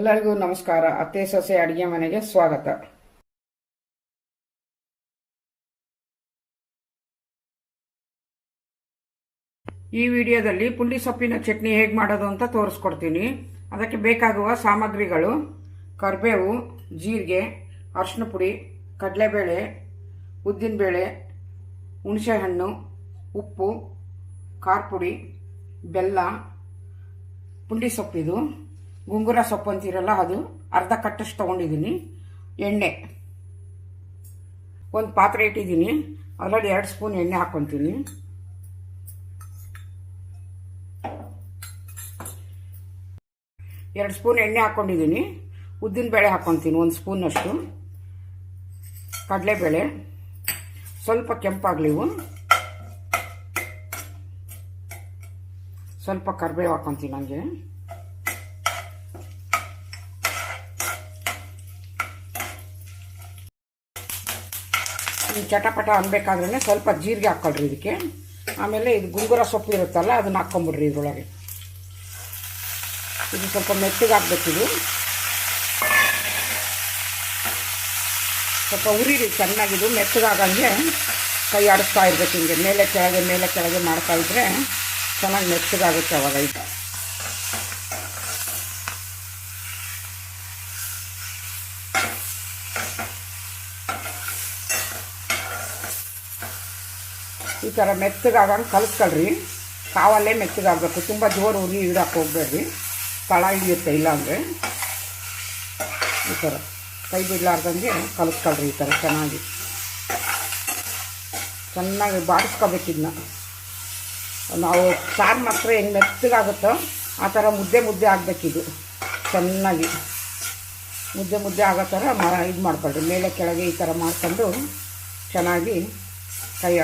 ಎಲ್ಲರಿಗೂ ನಮಸ್ಕಾರ. ಅತ್ತೆ, ಸೊಸೆ, ಅಡಿಗೆ ಮನೆಗೆ ಸ್ವಾಗತ. ಈ ವಿಡಿಯೋದಲ್ಲಿ ಪುಂಡಿ ಸೊಪ್ಪಿನ ಚಟ್ನಿ ಹೇಗೆ ಮಾಡೋದು ಅಂತ ತೋರಿಸ್ಕೊಡ್ತೀನಿ. ಅದಕ್ಕೆ ಬೇಕಾಗುವ ಸಾಮಗ್ರಿಗಳು ಕರಿಬೇವು, ಜೀರಿಗೆ ಅರಿಶಿನ ಪುಡಿ, ಕಡಲೆಬೇಳೆ, ಉದ್ದಿನಬೇಳೆ, ಹುಣಸೆಹಣ್ಣು, ಉಪ್ಪು, ಖಾರ ಪುಡಿ, ಬೆಲ್ಲ, ಪುಂಡಿ ಸೊಪ್ಪಿದು. ಗುಂಗುರ ಸೊಪ್ಪು ಅಂತೀರಲ್ಲ ಅದು? ಅರ್ಧ ಕಟ್ಟಷ್ಟು ತೊಗೊಂಡಿದ್ದೀನಿ. ಎಣ್ಣೆ. ಒಂದು ಪಾತ್ರೆ ಇಟ್ಟಿದ್ದೀನಿ. ಅದರಲ್ಲಿ ಎರಡು ಸ್ಪೂನ್ ಎಣ್ಣೆ ಹಾಕ್ಕೊತೀನಿ ಎರಡು ಸ್ಪೂನ್ ಎಣ್ಣೆ ಹಾಕ್ಕೊಂಡಿದ್ದೀನಿ ಉದ್ದಿನ ಬೇಳೆ ಹಾಕ್ಕೊತೀನಿ ಒಂದು ಸ್ಪೂನಷ್ಟು. ಕಡಲೆಬೇಳೆ. ಸ್ವಲ್ಪ ಕೆಂಪಾಗಲಿವು ಸ್ವಲ್ಪ ಕರಿಬೇವು ಹಾಕ್ಕೊತೀನಿ ಹಂಗೆ ಚಟಪಟ ಅನ್ಬೇಕಾದ್ರೆ ಸ್ವಲ್ಪ ಜೀರಿಗೆ ಹಾಕ್ಕೊಳ್ರಿ ಇದಕ್ಕೆ. ಆಮೇಲೆ ಇದು ಗುಂಗುರ ಸೊಪ್ಪು ಇರುತ್ತಲ್ಲ, ಅದನ್ನ ಹಾಕ್ಕೊಂಬಿಡ್ರಿ ಇದರೊಳಗೆ. ಇದು ಸ್ವಲ್ಪ ಮೆತ್ತಗೆ ಹಾಕ್ಬೇಕಿದು ಸ್ವಲ್ಪ ಉರಿರಿ ಚೆನ್ನಾಗಿದು ಮೆತ್ತಗಾಗಂಗೆ ಕೈ ಆಡಿಸ್ತಾ ಇರ್ಬೇಕು ಹಿಂಗೆ. ಮೇಲೆ ಕೆಳಗೆ ಮೇಲೆ ಕೆಳಗೆ ಮಾಡ್ತಾ ಇದ್ರೆ ಚೆನ್ನಾಗಿ ಮೆತ್ತಗಾಗುತ್ತೆ ಅವಾಗ ಇದು. ಈ ಥರ ಮೆತ್ತಗಾಗಂಗೆ ಕಲಿಸ್ಕೊಳ್ರಿ. ಕಾವಲ್ಲೇ ಮೆತ್ತಗಾಗಬೇಕು. ತುಂಬ ಜೋರು ಉರಿ ಇಡಕ್ಕೆ ಹೋಗ್ಬೇಡ್ರಿ. ತಳ ಹಿಡಿಯುತ್ತೆ ಇಲ್ಲಾಂದರೆ. ಈ ಥರ ಕೈ ಬಿಡ್ಲಾರ್ದಂಗೆ ಕಲಿಸ್ಕೊಳ್ರಿ ಈ ಥರ ಚೆನ್ನಾಗಿ. ಚೆನ್ನಾಗಿ ಬಾಡಿಸ್ಕೋಬೇಕಿದ್ನ ನಾವು ಸಾರು ಮಾತ್ರ ಹೆಂಗೆ ಮೆತ್ತಗಾಗುತ್ತೋ ಆ ಥರ ಮುದ್ದೆ ಮುದ್ದೆ ಆಗಬೇಕಿದು ಚೆನ್ನಾಗಿ. ಮುದ್ದೆ ಮುದ್ದೆ ಆಗೋ ಥರ ಮರ ಇದು ಮಾಡ್ಕೊಳ್ರಿ. ಮೇಲೆ ಕೆಳಗೆ ಈ ಥರ ಮಾಡ್ಕೊಂಡು ಚೆನ್ನಾಗಿ ಕೈ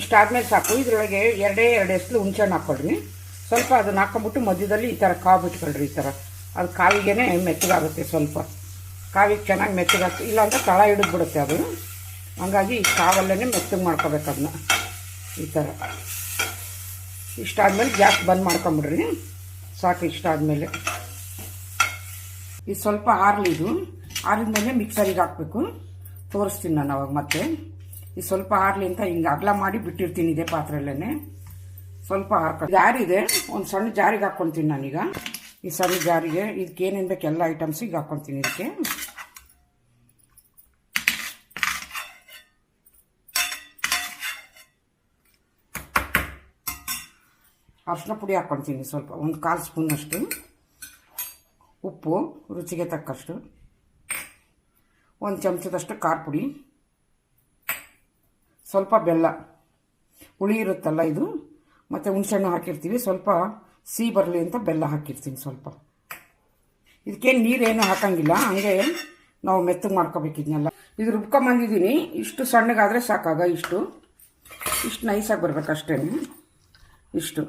ಇಷ್ಟಾದ್ಮೇಲೆ ಸಾಕು. ಇದರೊಳಗೆ ಎರಡೇ ಎರಡು ಎಸ್ಲು ಹುಣ್ಸೆಹಣ್ಣು ಹಾಕ್ಕೊಳ್ರಿ ಸ್ವಲ್ಪ ಅದನ್ನ ಹಾಕೊಂಬಿಟ್ಟು ಮಧ್ಯದಲ್ಲಿ ಈ ಥರ ಕಾವು ಬಿಟ್ಕೊಳ್ರಿ ಈ ಥರ ಅದು ಕಾವಿಗೆ ಮೆತ್ತಗಾಗುತ್ತೆ ಸ್ವಲ್ಪ. ಕಾವಿಗೆ ಚೆನ್ನಾಗಿ ಮೆತ್ತಗಾಗ್ತದೆ ಇಲ್ಲಾಂದ್ರೆ ತಳ ಹಿಡಿದ್ಬಿಡುತ್ತೆ ಅದು. ಹಂಗಾಗಿ ಈ ಕಾವಲ್ಲೇ ಮೆತ್ತಗೆ ಮಾಡ್ಕೋಬೇಕು ಅದನ್ನ. ಈ ಥರ ಇಷ್ಟಾದಮೇಲೆ ಗ್ಯಾಸ್ ಬಂದ್ ಮಾಡ್ಕೊಂಬಿಡ್ರಿ. ಸಾಕು ಇಷ್ಟಾದ್ಮೇಲೆ. ಇದು ಸ್ವಲ್ಪ ಆರಲಿ ಇದು. ಆರಿದ್ಮೇಲೆ ಮಿಕ್ಸರಿಗೆ ಹಾಕಬೇಕು. ತೋರಿಸ್ತೀನಿ ನಾನು ಅವಾಗ ಮತ್ತೆ. ಇದು ಸ್ವಲ್ಪ ಆರ್ಲಿ ಅಂತ ಹಿಂಗೆ ಅಗಲ ಮಾಡಿ ಬಿಟ್ಟಿರ್ತೀನಿ ಇದೇ ಪಾತ್ರೆಲ್ಲೇ ಸ್ವಲ್ಪ ಹಾರ್ಕೊಂಡು ಜಾರಿದೆ. ಒಂದು ಸಣ್ಣ ಜಾರಿಗೆ ಹಾಕ್ಕೊತೀನಿ ನಾನೀಗ. ಈ ಸಣ್ಣ ಜಾರಿಗೆ, ಇದಕ್ಕೆ ಏನೇನು ಬೇಕು ಎಲ್ಲ ಐಟಮ್ಸಿಗೆ ಹಾಕ್ಕೊತೀನಿ ಇದಕ್ಕೆ. ಅರಿಶಿನ ಪುಡಿ ಹಾಕ್ಕೊತೀನಿ ಸ್ವಲ್ಪ, ಒಂದು ಕಾಲು ಸ್ಪೂನಷ್ಟು ಉಪ್ಪು, ರುಚಿಗೆ ತಕ್ಕಷ್ಟು. ಒಂದು ಚಮಚದಷ್ಟು ಖಾರ ಪುಡಿ. ಸ್ವಲ್ಪ ಬೆಲ್ಲ. ಹುಳಿ ಇರುತ್ತಲ್ಲ ಇದು? ಮತ್ತು ಹುಣಸೆಹಣ್ಣು ಹಾಕಿರ್ತೀವಿ. ಸ್ವಲ್ಪ ಸಿಹಿ ಬರಲಿ ಅಂತ ಬೆಲ್ಲ ಹಾಕಿರ್ತೀನಿ ಸ್ವಲ್ಪ. ಇದಕ್ಕೇನು ನೀರೇನು ಹಾಕಂಗಿಲ್ಲ. ಹಂಗೆ ನಾವು ಮೆತ್ತಗೆ ಮಾಡ್ಕೋಬೇಕಿದ್ನೆಲ್ಲ. ಇದು ರುಬ್ಕೊಂಬಂದಿದ್ದೀನಿ ಇಷ್ಟು ಸಣ್ಣಗಾದರೆ ಸಾಕಾಗ ಇಷ್ಟು. ಇಷ್ಟು ನೈಸಾಗಿ ಬರಬೇಕಷ್ಟೇ. ಇಷ್ಟು.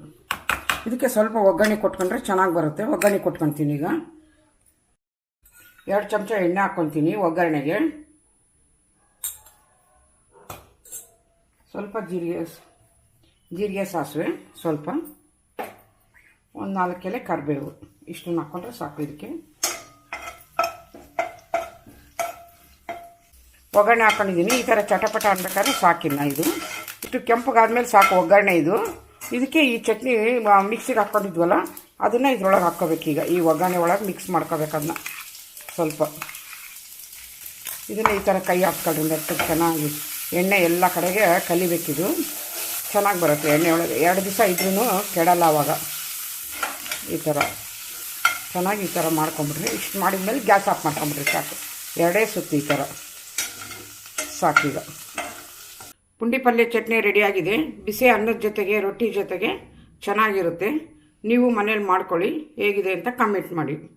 ಇದಕ್ಕೆ ಸ್ವಲ್ಪ ಒಗ್ಗರಣೆ ಕೊಟ್ಕೊಂಡ್ರೆ ಚೆನ್ನಾಗಿ ಬರುತ್ತೆ. ಒಗ್ಗರಣೆ ಕೊಟ್ಕೊತೀನಿ ಈಗ. ಎರಡು ಚಮಚ ಎಣ್ಣೆ ಹಾಕ್ಕೊತೀನಿ ಒಗ್ಗರಣೆಗೆ. ಸ್ವಲ್ಪ ಜೀರಿಗೆ ಜೀರಿಗೆ ಸಾಸಿವೆ ಸ್ವಲ್ಪ. ಒಂದು ನಾಲ್ಕು ಎಲೆ ಕರಿಬೇವು. ಇಷ್ಟನ್ನು ಹಾಕ್ಕೊಂಡ್ರೆ ಸಾಕು ಇದಕ್ಕೆ. ಒಗ್ಗರಣೆ ಹಾಕೊಂಡಿದ್ದೀನಿ. ಈ ಥರ ಚಟಪಟ ಅನ್ಬೇಕಾದ್ರೆ ಸಾಕಿಲ್ಲ ಇದು. ಇಷ್ಟು ಕೆಂಪಗಾದ್ಮೇಲೆ ಸಾಕು ಒಗ್ಗರಣೆ ಇದು. ಇದಕ್ಕೆ ಈ ಚಟ್ನಿ ಮಿಕ್ಸಿಗೆ ಹಾಕ್ಕೊಂಡಿದ್ವಲ್ಲ ಅದನ್ನು ಇದ್ರೊಳಗೆ ಹಾಕ್ಕೋಬೇಕೀಗ ಈ ಒಗ್ಗರಣೆ ಒಳಗೆ ಮಿಕ್ಸ್ ಮಾಡ್ಕೋಬೇಕು ಅದನ್ನ ಸ್ವಲ್ಪ. ಇದನ್ನು ಈ ಥರ ಕೈ ಹಾಕ್ಕೊಳ್ರಿ, ಮೆತ್ತಗೆ ಚೆನ್ನಾಗಿ. ಎಣ್ಣೆ ಎಲ್ಲ ಕಡೆಗೆ ಕಲಿಬೇಕಿದು. ಚೆನ್ನಾಗಿ ಬರುತ್ತೆ ಎಣ್ಣೆ ಒಳಗೆ. ಎರಡು ದಿವಸ ಇದ್ರೂ ಕೆಡಲ್ಲ ಆವಾಗ ಈ ಥರ. ಚೆನ್ನಾಗಿ ಈ ಥರ ಮಾಡ್ಕೊಂಬಿಡ್ರಿ ಇಷ್ಟು ಮಾಡಿದ್ಮೇಲೆ ಗ್ಯಾಸ್ ಆಫ್ ಮಾಡ್ಕೊಂಬಿಡ್ರಿ ಸಾಕು. ಎರಡೇ ಸುತ್ತು ಈ ಥರ. ಸಾಕೀಗ. ಪುಂಡಿ ಪಲ್ಯ ಚಟ್ನಿ ರೆಡಿಯಾಗಿದೆ ಬಿಸಿ ಅನ್ನದ ಜೊತೆಗೆ, ರೊಟ್ಟಿ ಜೊತೆಗೆ ಚೆನ್ನಾಗಿರುತ್ತೆ. ನೀವು ಮನೇಲಿ ಮಾಡ್ಕೊಳ್ಳಿ. ಹೇಗಿದೆ ಅಂತ ಕಮೆಂಟ್ ಮಾಡಿ.